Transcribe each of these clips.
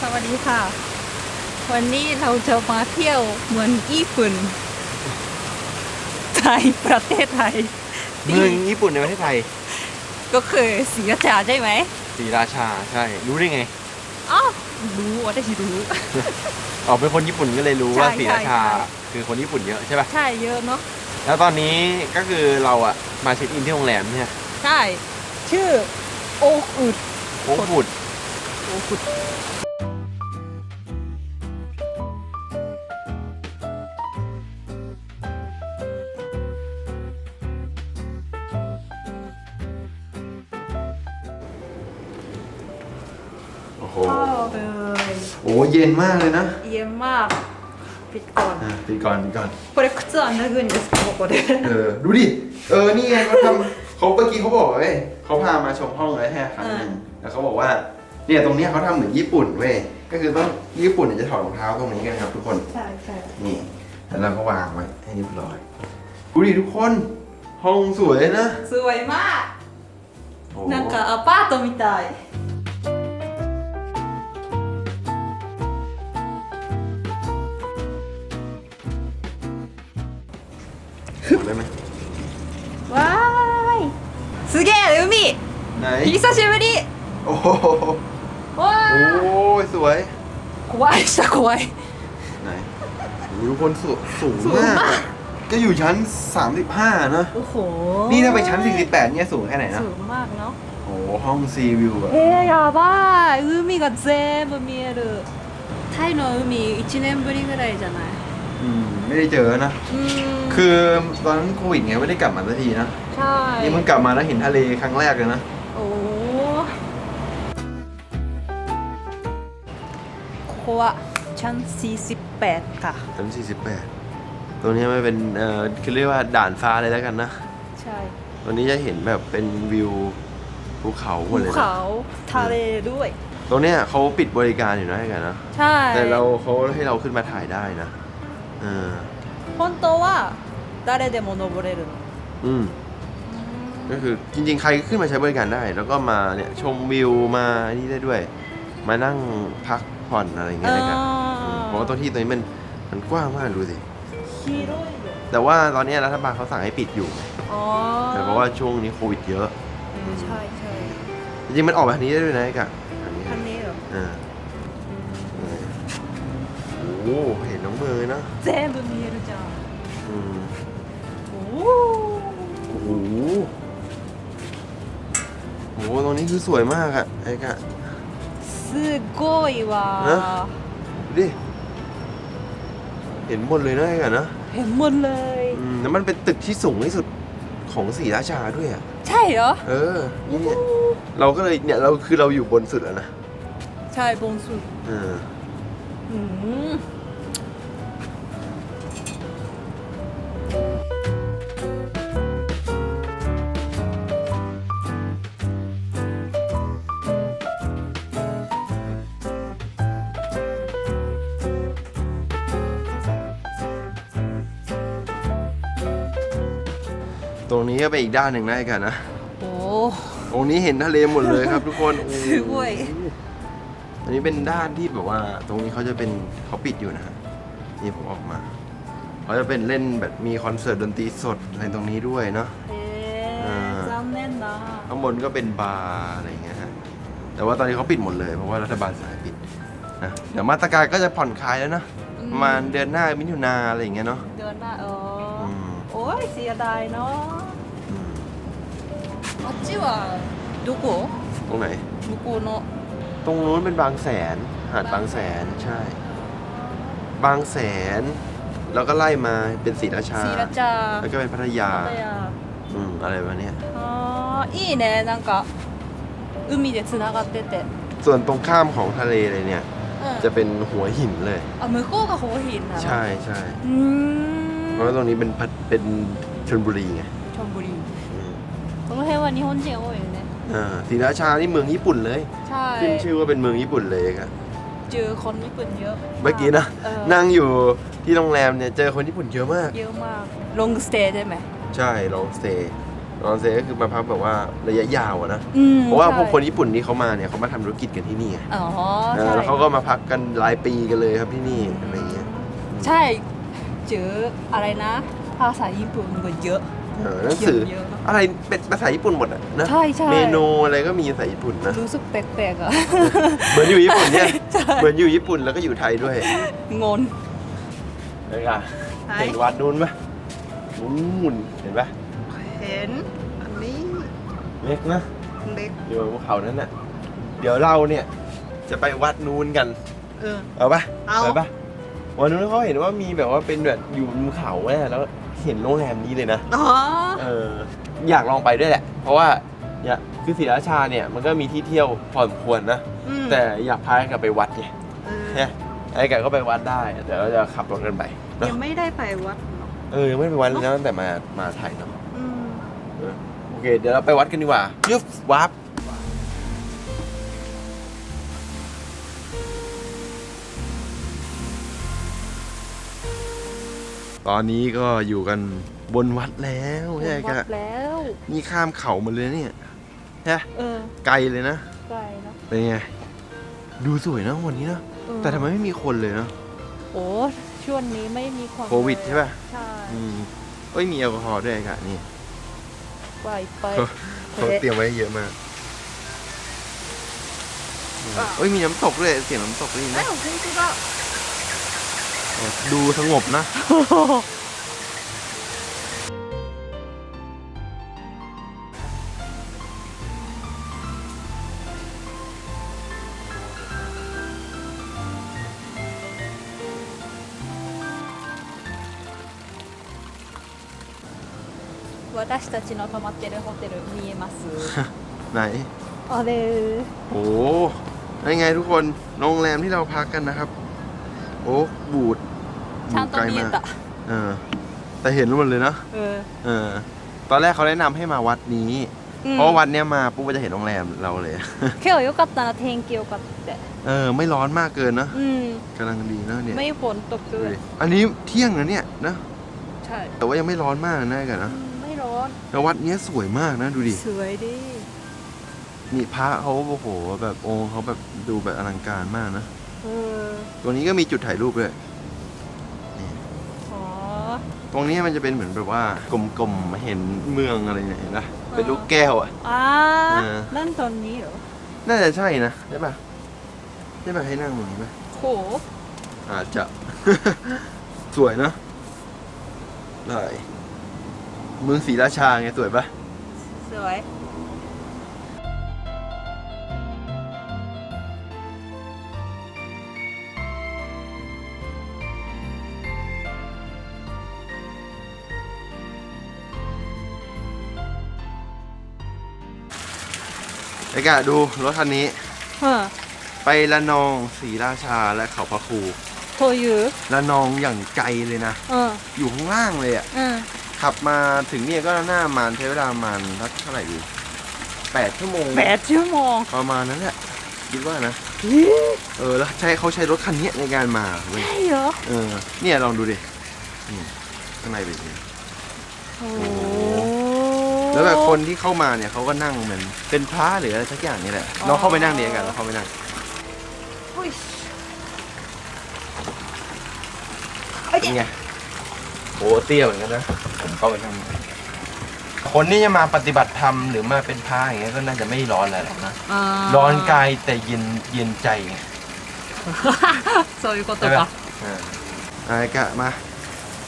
สวัสดีค่ะ วันนี้เราจะมาเที่ยวเมืองญี่ปุ่นไทยประเทศไทย เมืองญี่ปุ่นในประเทศไทย ก็คือศรีราชาใช่ไหมศรีราชาใช่ รู้ได้ไงอ้าวรู้ว่าได้รู้อ๋อเป็นคนญี่ปุ่นก็เลยรู้ว่าใช่ศรีราชาใช่คือคนญี่ปุ่นเยอะใช่ป่ะใช่เยอะเนาะแล้วตอนนี้ก็คือเราอะมาเช็คอินที่โรงแรมเนี่ยใช่ ชื่อโออุดโอ้บุดโออุด ข้าเลย โอ้เย็นมากเลยนะ เย็นมากปิดก่อน อ่ะปิดก่อนปิดก่อน これ靴は脱ぐんですかここで เออ ดูดิ เออ นี่ไงเขาทำเขาเมื่อกี้เขาบอกเว้ยเขาพามาชมห้องเลยแค่ครั้งหนึ่งแล้วเขาบอกว่า เนี่ยตรงเนี้ยเขาทำเหมือนญี่ปุ่นเว้ย ก็คือต้องญี่ปุ่นเนี่ยจะถอดรองเท้าตรงนี้กันครับทุกคน ใช่ใช่ นี่ แล้วเราก็วางไว้ให้เรียบร้อยดูดิทุกคน ห้องสวยนะ สวยมาก โอ้ なんかアパートみたい ดได้ไหมว้ายすげえ海ไหน久しぶりโอ้โหว้าโอ้ยสวย怖いした怖いไหนโอ้คนสูงสูงมากก็อยู่ชั้น 35 นะ โอ้โหนี่ถ้าไปชั้น 48 เนี่ยสูงแค่ไหนนะ สูงมากเนาะโอ้ห้องซีวิวอะเฮียหยแบบเอ๊ะやばい海が全部見えるタイの海1年ぶりぐらいじゃないอืม ไม่ได้เจอนะอคือตอนนั้นโควิดไงไม่ได้กลับมาสักทีนะ ใช่ นี่มึงกลับมาแล้วเห็นทะเลครั้งแรกเลยนะ โอ้โควะชั้น 48 ค่ะ ชั้น48 ตรงนี้ไม่เป็นเอ่อคือเรียกว่าด่านฟ้าเลยแล้วกันนะ ใช่วันนี้จะเห็นแบบเป็นวิวภูเขาหมภูดเลยนะเขาทะเลด้วย ตรงนี้เขาปิดบริการอยู่นะให้กันนะ ใช่แต่เราเขาให้เราขึ้นมาถ่ายได้นะ 本当は誰でも登れるの อืม ก็คือจริงๆ ใครขึ้นมาใช้บริการได้ แล้วก็มาเนี่ยชมวิวมานี่ได้ด้วย มานั่งพักผ่อนอะไรอย่างเงี้ยนะครับอืมเพราะว่าตัวที่ตัวนี้มันมันกว้างมากดูสิ 広いよ แต่ว่าตอนนี้รัฐบาลเขาสั่งให้ปิดอยู่ อ๋อ แต่เพราะว่าช่วงนี้โควิดเยอะ ใช่ใช่ จริงๆ มันออกแบบนี้ได้ด้วยนะไอ้กะอันนี้ คันนี้เหรอ อ่า โอ้โหเห็นน้องเมยนะ 全部見えるじゃん อืม おお โอ้โหโอ้โหตรงนี้คือสวยมากอะไอ้กะ すごいわなดูดิ เห็นหมดเลยนะไอ้กะนะ เห็นหมดเลย อืมแล้วมันเป็นตึกที่สูงที่สุดของศรีราชาด้วยอ่ะ ใช่เหรอ เออ นี่เนี่ยเราก็เลยเนี่ยเราคือเราอยู่บนสุดแล้วนะ ใช่บนสุด เออ อืม ตรงนี้ก็เป็นอีกด้านหนึ่งนะไอ้กันนะ โอ้ ตรงนี้เห็นทะเลหมดเลยครับทุกคนโอ้โห すごい ันนี้เป็นด้านที่แบบว่า ตรงนี้เขาจะเป็นเขาปิดอยู่นะฮะนี่ผมออกมาเขาจะเป็นเล่นแบบมีคอนเสิร์ตดนตรีสดอะไรตรงนี้ด้วยเนาะเへえ、あー残念だ。ข้างบนก็เป็นบาร์อะไรอย่างเงี้ยฮะแต่ว่าตอนนี้เขาปิดหมดเลยเพราะว่ารัฐบาลสายปิดนะเดี๋ยวมาตรการก็จะผ่อนคลายแล้วนะะมาเดือนหน้ามิถุนาอะไรอย่างเงี้ยเนาะ เดือนหน้าเอออโอ้ยเสียดายเนาะอืมあっちはどこตรงไหนดูโกเนาะ ตรงนู้นเป็นบางแสน หาดบางแสนใช่ บางแสน แล้วก็ไล่มาเป็นศรีราชา ศรีราชา แล้วก็เป็นพัทยา พัทยา อืมอะไรแบบเนี้ย あーいいねなんか海でつながってて、 ส่วนตรงข้ามของทะเลเลยเนี่ย うん、 จะเป็นหัวหินเลย あ向こうがหัวหินなの ใช่ใช่ うー เพราะว่าตรงนี้เป็นพัทเป็นชลบุรีไง ชลบุรี อืม この辺は日本人多いよね ね อ่าศรีราชานี่เมืองญี่ปุ่นเลยใช่ขึ้นชื่อว่าเป็นเมืองญี่ปุ่นเลยครับเจอคนญี่ปุ่นเยอะเมื่อกี้นะเออนั่งอยู่ที่โรงแรมเนี่ยเจอคนญี่ปุ่นเยอะมาก เยอะมากลงสเตย์ได้ไหมใช่ลองสเตย์ออนเซ็นก็คือมาพักแบบว่าระยะยาวอะนะ อืมเพราะว่าใช่พวกคนญี่ปุ่นที่เขามาเนี่ยเขามาทำธุรกิจกันที่นี่ไงอ๋อเออใช่แล้วเขาก็มาพักกันหลายปีกันเลยครับที่นี่อะไรเงี้ยใช่เจออะไรนะ ภาษาญี่ปุ่นก็เยอะเออหนังสือเยอะๆ อะไรเป็นภาษาญี่ปุ่นหมดอะนะใช่ใช่ เมนูอะไรก็มีภาษาญี่ปุ่นนะ รู้สึกแปลกๆอะ เหมือนอยู่ญี่ปุ่นเนี่ย ใช่ เหมือนอยู่ญี่ปุ่นแล้วก็อยู่ไทยด้วยงนเลยค่ะไหนเห็นวัดนู้นปะนู่นเห็นปะเห็น อันนี้เล็กนะ เล็ก อยู่บนภูเขานั้นน่ะ เดี๋ยวเราเนี่ยจะไปวัดนู้นกัน เออ เอาปะเอา ไปปะวันนู้นเขาเห็นว่ามีแบบว่าเป็นแบบอยู่บนภูเขาแน่แล้วเห็นโรงแรมนี้เลยนะ อ๋อ เออ อยากลองไปด้วยแหละ เพราะว่าอยากคือศรีราชาเนี่ยมันก็มีที่เที่ยวพอสมควรนะ อืมแต่อยากพากลับไปวัดไงเออเนี่ยไอ้ไก่ก็ไปวัดได้เดี๋ยวเราจะขับรถกันไปเนอะยังไม่ได้ไปวัดหรอกเออยังไม่ได้ไปวัดเลยนะตั้งแต่มามาไทยเนาะอืมเออโอเค เดี๋ยวเราไปวัดกันดีกว่ายึบวับตอนนี้ก็อยู่กัน บนวัดแล้วใช่วักะดแล้วนี่ข้ามเขามาเลยเนี่ยใช่เออไกลเลยนะไกลเนอะเป็นไงดูสวยนะวันนี้นะเออแต่ทำไมไม่มีคนเลยนะโอ้ช่วงนี้ไม่มีความโควิดใช่ป่ะใช่อืมเอ้ยมีแอลกอฮอล์ด้วยไอ้กะนี่ไปไปเขาเขาเตรียมไว้เยอะมากเอ้ยมีน้ำตกด้วยเสียงน้ำตกด้วยเอ้านะคุณคือก็ดูสงบนะ 私たちの泊まってるホテル見えます ไหน あれ โอ้นั่นไงทุกคน โรงแรมที่เราพักกันนะครับ โอ้บูด ちゃんと見えた เออ แต่เห็นหมดเลยนะ うん เออ ตอนแรกเขาแนะนำให้มาวัดนี้ เพราะว่าวัดเนี้ยมาปุ๊บก็จะเห็นโรงแรมเราเลย 今日良かったな天気良かった เออ ไม่ร้อนมากเกินนะ うん กำลังดีนะเนี่ย ไม่ฝนตก ดู ด้วย ดิอันนี้เที่ยงนะเนี่ยนะ ใช่ แต่ว่ายังไม่ร้อนมากนะกันนะ อืมไม่ ร้อนแล้ววัดเนี้ยสวยมากนะดูดิ สวยดีนี่พระเขาโอ้โหแบบองค์เขาแบบดูแบบอลังการมากนะ เออ ตรงนี้ก็มีจุดถ่ายรูปด้วยอ๋อ ตรงนี้มันจะเป็นเหมือนแบบว่ากลมๆเห็นเมืองอะไรเนี่ยเห็นปะเป็นลูกแก้วอะ อ่าเออ นั่นตอนนี้เหรอน่าจะใช่นะใช่ปะใช่ปะให้นั่งตรงนี้ปะโหอาจจะ สวยนะได้ เมืองศรีราชาไงสวยปะสวย ไอ้กะดูรถคันนี้เออไปละนองศรีราชาและเขาพระครูโทยูละนองอย่างไกลเลยนะ เอออยู่ข้างล่างเลยอะเออ ขับมาถึงเนี่ยก็น่ามาใช้เวลาประมาณสักเท่าไหร่ดีแปดชั่วโมงแปดชั่วโมงประมาณนั้นแหละคิดว่านะเออแล้วใช้เขาใช้รถคันเนี้ยในการมาเว้ยใช่เหรอเออ เนี่ยลองดูดินี่ข้างในเป็นยังไงโอ้แล้วแบบคนที่เข้ามาเนี่ยเขาก็นั่งเหมือนเป็นพระหรืออะไรสักอย่างนี่แหละลองเข้าไปนั่งดีกันลองเข้าไปนั่งอุ๊ยเป็นไงโอ้เตี้ยเหมือนกันนะ ผมเข้าไปนั่งคนที่จะมาปฏิบัติธรรมหรือมาเป็นพระอย่างเงี้ยก็น่าจะไม่ร้อนอะไรหรอกนะ อ่า ร้อนกายแต่เย็นเย็นใจไง そういうこと ใช่ไหม か อ่าอายกะมา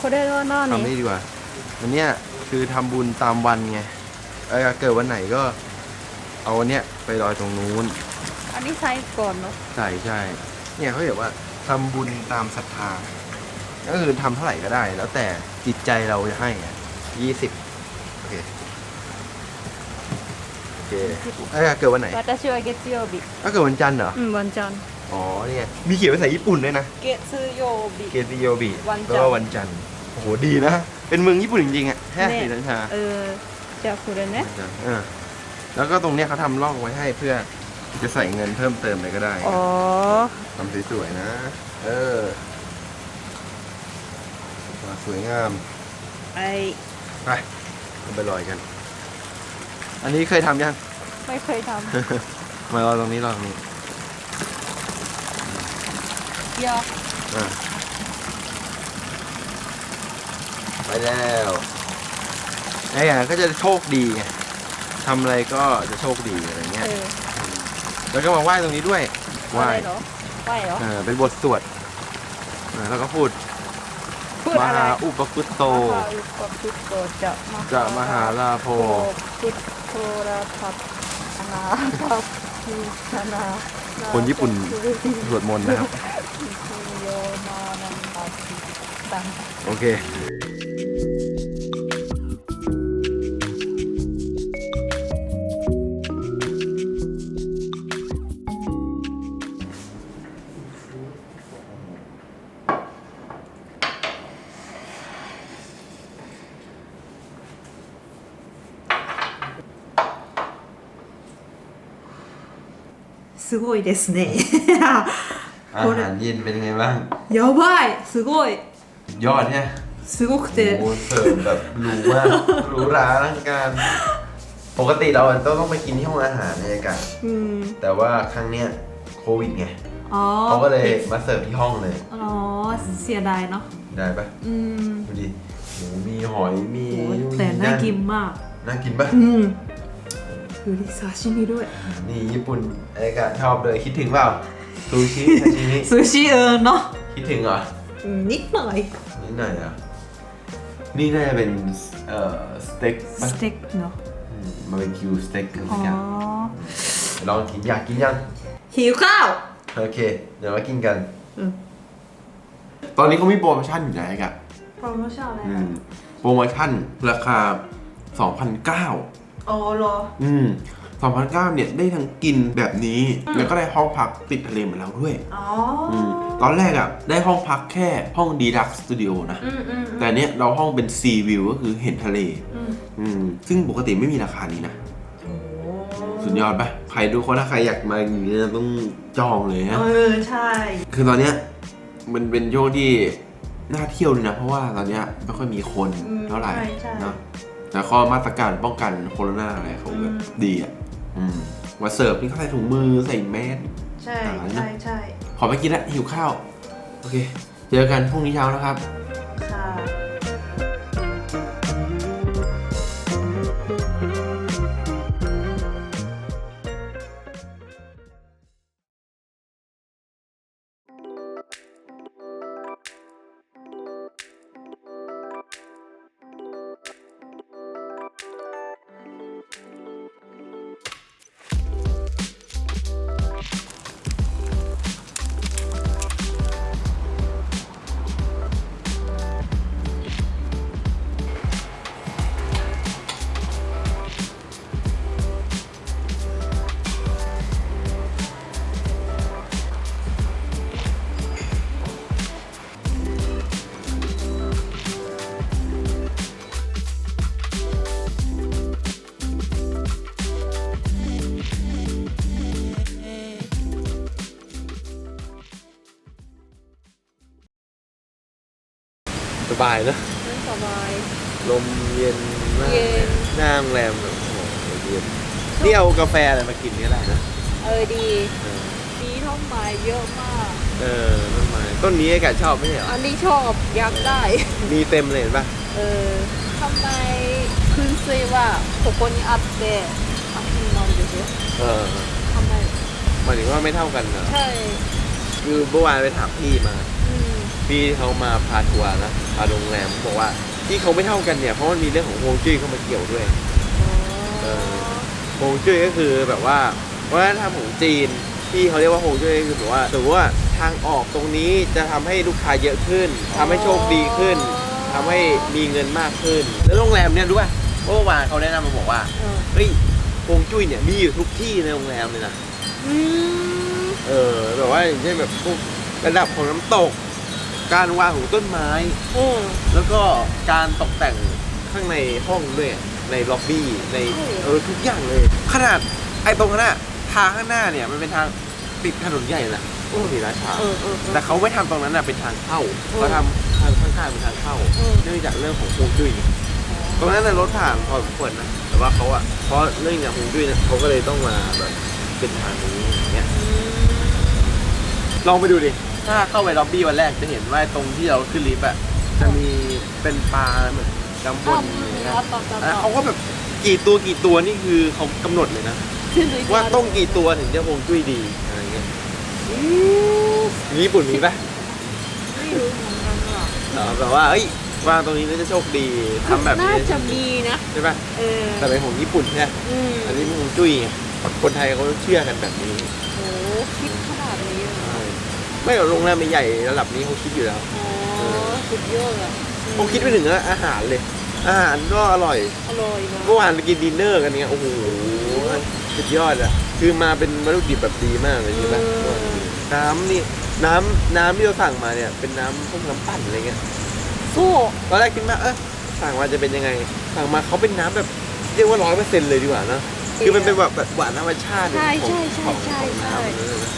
これは ทำ 何 นี่ดีกว่าอันเนี้ยคือทำบุญตามวันไงเออเกิดวันไหนก็ เอาอันเนี้ยไปลอยตรงนู้น อันนี้ใช้ก่อนเนาะ ใช่ใช่เนี่ยเขาเรียกว่าทำบุญตามศรัทธาก็คือทำเท่าไหร่ก็ได้ แล้วแต่ จิตใจเราจะให้อ่ะยี่สิบโอเคโอเคเอ้ยเกิดวันไหน 私は月曜日 ก็เกิดวันจันทร์เหรอ うんวันจันทร์ อ๋อเนี่ยมีเขียนภาษาญี่ปุ่นด้วยนะ 月曜日 เกติโยบิ วันจันทร์ แปลว่าวันจันทร์โอ้โหดีนะ เป็นเมืองญี่ปุ่นจริงๆอ่ะแค่ศรีราชา เออじゃあこれね เออแล้วก็ตรงเนี้ยเขาทำร่องไว้ให้เพื่อจะใส่เงินเพิ่มเติมอะไรก็ได้ อ๋อ ทำสวยๆนะ เออมา สวยงาม ไอไปเราไปลอยกัน อันนี้เคยทำยัง ไม่เคยทมารอตรงนี้รอตรงนี้ำเยอะอะไปแล้วไอ้อะก็จะโชคดีไงทำอะไรก็จะโชคดีอะไรเงี้เอยอแล้วก็มาไหว้ตรงนี้ด้วย ไหว้อะไรเหรอไหวเหรอ เออเป็นบทสวดเออแล้วก็พูดพูด มอะไรหาอุปคุตโต มหาอุปคุตโตจะจะมหาลาโพพุทโทระพับนาพับพิชนาคนญี่ปุ่น สวดมนต์นะครับ โยมานันตาสิตัง โอเค ごいですね อาหารเย็นเป็นไงบ้าง やばいすごい ยอดเนี่ย すごく โอ้ て โหเสิร์ฟแบบหรูมากหรูหราอลังการปกติเราต้องต้องไปกินที่ห้องอาหารในอากาศ うん แต่ว่าครั้งเนี้ยโควิดไง あ เขาก็เลย ー มาเสิร์ฟที่ห้องเลย あのーเสียดายเนาะ ได้ปะ อืม ดูดิหมูมีหอยมี โอ้ นู่น แต่น่ากิน น มาก น่ากินปะ อืม ดูดิซาชิมิด้วย นี่ญี่ปุ่นอากาศชอบเลยคิดถึงเปล่าซูชิซาชิมิซูชิเออเนาะคิดถึงเหรออืมนิดหน่อยนิดหน่อยเหรอนี่น่าจะเป็นเอ่อสเต็กปะสเต็กเนาะบาร์บีคิวสเต็กอะไรอ๋อสักอย่างลองกินอยากกินยัง หิวข้าว โอเค เดี๋ยวมากินกัน อืม ตอนนี้เขามีโปรโมชั่นอยู่นะไอ้กะ โปรโมชั่นอะไรอืคะมโปรโมชั่นราคา 2,009 อ๋อเหรอ อืม2,009เนี่ยได้ทั้งกินแบบนี้แล้วก็ได้ห้องพักติดทะเลเหมือนเราด้วยอ๋ออืมตอนแรกอะได้ห้องพักแค่ห้องดีลักสตูดิโอนะ อืมอืมแต่เนี้ยเราห้องเป็นซีวิวก็คือเห็นทะเล อืมอืม ซึ่งปกติไม่มีราคานี้นะ โอ้สุดยอดปะใครดูคนถ้าใครอยากมาอย่างนี้ต้องจองเลยนะ เออใช่ คือตอนเนี้ยมันเป็นช่วงที่น่าเที่ยวเลยนะ เพราะว่าตอนเนี้ยไม่ค่อยมีคนอืมเท่าไหร่ใช่ใช่ เนาะ แต่ข้อมาตรการป้องกันโควิดอะไรเขาแบบอืมดีอะอืมมาเสิร์ฟนี่เขาใส่ถุงมือใส่แมสใช่อ่าใช่ใช่ขอไปกินละหิวข้าว โอเค เจอกันพรุ่งนี้เช้านะครับ บายนะ สบาย ลมเย็นมาก เย็น หน้าโรงแรมแบบโอ้โหเย็นนี่เอากาแฟอะไรมากินนี่แหละนะ เออดี เออ มีต้นไม้เยอะมาก เออต้นไม้ต้นนี้อากาศชอบไม่ใช่เหรอ อันนี้ชอบอยากได้ มีเต็มเลยเห็นปะ เออทำไมคุณซื้อว่าここにあってあそうなんですよ เออ ทำไม หมายถึงว่าไม่เท่ากันเหรอ ใช่ คือเมื่อวานไปถามพี่มา อืม พี่เขามาพาทัวร์นะพาโรงแรมบอกว่าที่เขาไม่เท่ากันเนี่ยเพราะมันมีเรื่องของฮวงจุ้ยเข้ามาเกี่ยวด้วยเออฮวงจุ้ยก็คือแบบว่าวัฒนธรรมของจีนที่เขาเรียกว่าฮวงจุ้ยก็คือแบบว่าสมมติว่าทางออกตรงนี้จะทำให้ลูกค้าเยอะขึ้นทำให้โชคดีขึ้นทำให้มีเงินมากขึ้น แล้วโรงแรมเนี่ยรู้ป่ะเมื่อวานเขาแนะนำมาบอกว่าเออเฮ้ยฮวงจุ้ยเนี่ยมีอยู่ทุกที่ในโรงแรมเลยนะอืมเออแบบว่าอย่างเช่นแบบพวกระดับของน้ำตก การวางของต้นไม้เออแล้วก็การตกแต่งข้างในห้องด้วยในล็อบบี้ในใช่ เออทุกอย่างเลย ขนาดไอ้ตรงนั้นอะทางข้างหน้าเนี่ยมันเป็นทางติดถนนใหญ่นะโอ้ศรีราชา เออเออเออ แต่เขาไม่ทำตรงนั้นอะเป็นทางเข้าเออเขาทำทางข้างๆเป็นทางเข้าเออเนื่องจากเรื่องของฮวงจุ้ยตรงนั้นน่ะรถผ่านพอสมควรนะแต่ว่าเขาอะเพราะเรื่องอย่างฮวงจุ้ยเนี่ยเขาก็เลยต้องมาแบบเป็นทางนี้อย่างเงี้ยลองไปดูดิ ถ้าเข้าไปล็อบบี้วันแรกจะเห็นว่าตรงที่เราขึ้นลิฟต์อะจะมีเป็นปลาเหมือนดำบนนี้ยครัเขาก็แบบกี่ตัวกี่ตัวนี่คือเขากำหนดเลยนะ ว่าต้องกี่ตัวถึงจะพงจุ้ยดีอะไรเงี้ยญี่ปุ่นมีปะไม่รู้เหมือนกันหรอเหอแบบว่าเอ้ยวางตรงนี้น่าจะโชคดีทำแบบนี้น่าจะมีนะใช่ปะแต่เป็นของญี่ปุ่นใช่ไหมอันนี้มันคงจุ้ยไงคนไทยเขาเชื่อกันแบบนี้ ไม่หรอกโรงแรมใหญ่ๆระดับนี้เขาคิดอยู่แล้วอ๋อสุดยอดอะเขาคิดไปถึงอาหารเลย อาหารก็อร่อย อร่อยนะเมื่อวานไปกินดินเนอร์กันเนี่ยโอ้โหสุดยอดอะคือมาเป็นวัตถุดิบแบบดีมากเลยใช่ไหมน้ำนี่น้ำน้ำที่เราสั่งมาเนี่ยเป็นน้ำพวกน้ำปั่นอะไรเงี้ยสู้ตอนแรกคิดว่าเออสั่งมาจะเป็นยังไง สั่งมาเขาเป็นน้ำแบบเรียกว่าร้อยเปอร์เซ็นต์เลยดีกว่าเนอะคือมันเป็นแบบแบบหวานธรรมชาติใช่ของใช่ใช่ของใช่ของใช่น้ำเลยนะ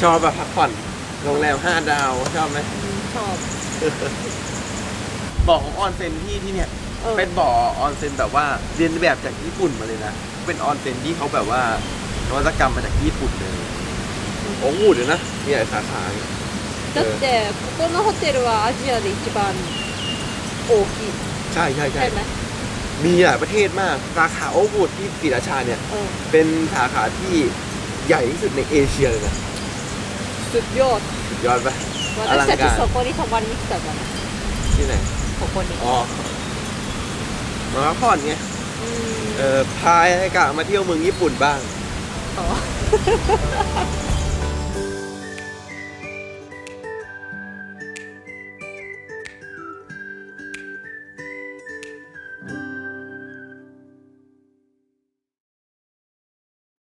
ชอบแบบพักผ่อน โรงแรมห้าดาวชอบไหม อืมชอบ บ่อของออนเซ็นที่ที่เนี่ย เออ เป็นบ่อออนเซ็นแบบว่าเรียนแบบจากญี่ปุ่นมาเลยนะ เป็นออนเซ็นที่เขาแบบว่านวัตกรรมมาจากญี่ปุ่นเลยโอ้โหเดี๋ยวนะ มีหลายสาขาเนี่ย だってここのホテルはアジアで一番大きい ใช่ใช่ใช่ ใช่ไหม มีหลายประเทศมาก สาขาโอวูดที่ศรีราชาเนี่ย เออ เป็นสาขาที่ใหญ่ที่สุดในเอเชียเลยนะ สุดยอด สุดยอดปะ อลั 私 ง た การ ちそこに泊まりに来たから ที่ไหน ここに อ๋อ มาพักผ่อนไง うん เออพายให้กะมาเที่ยวเมืองญี่ปุ่นบ้าง そう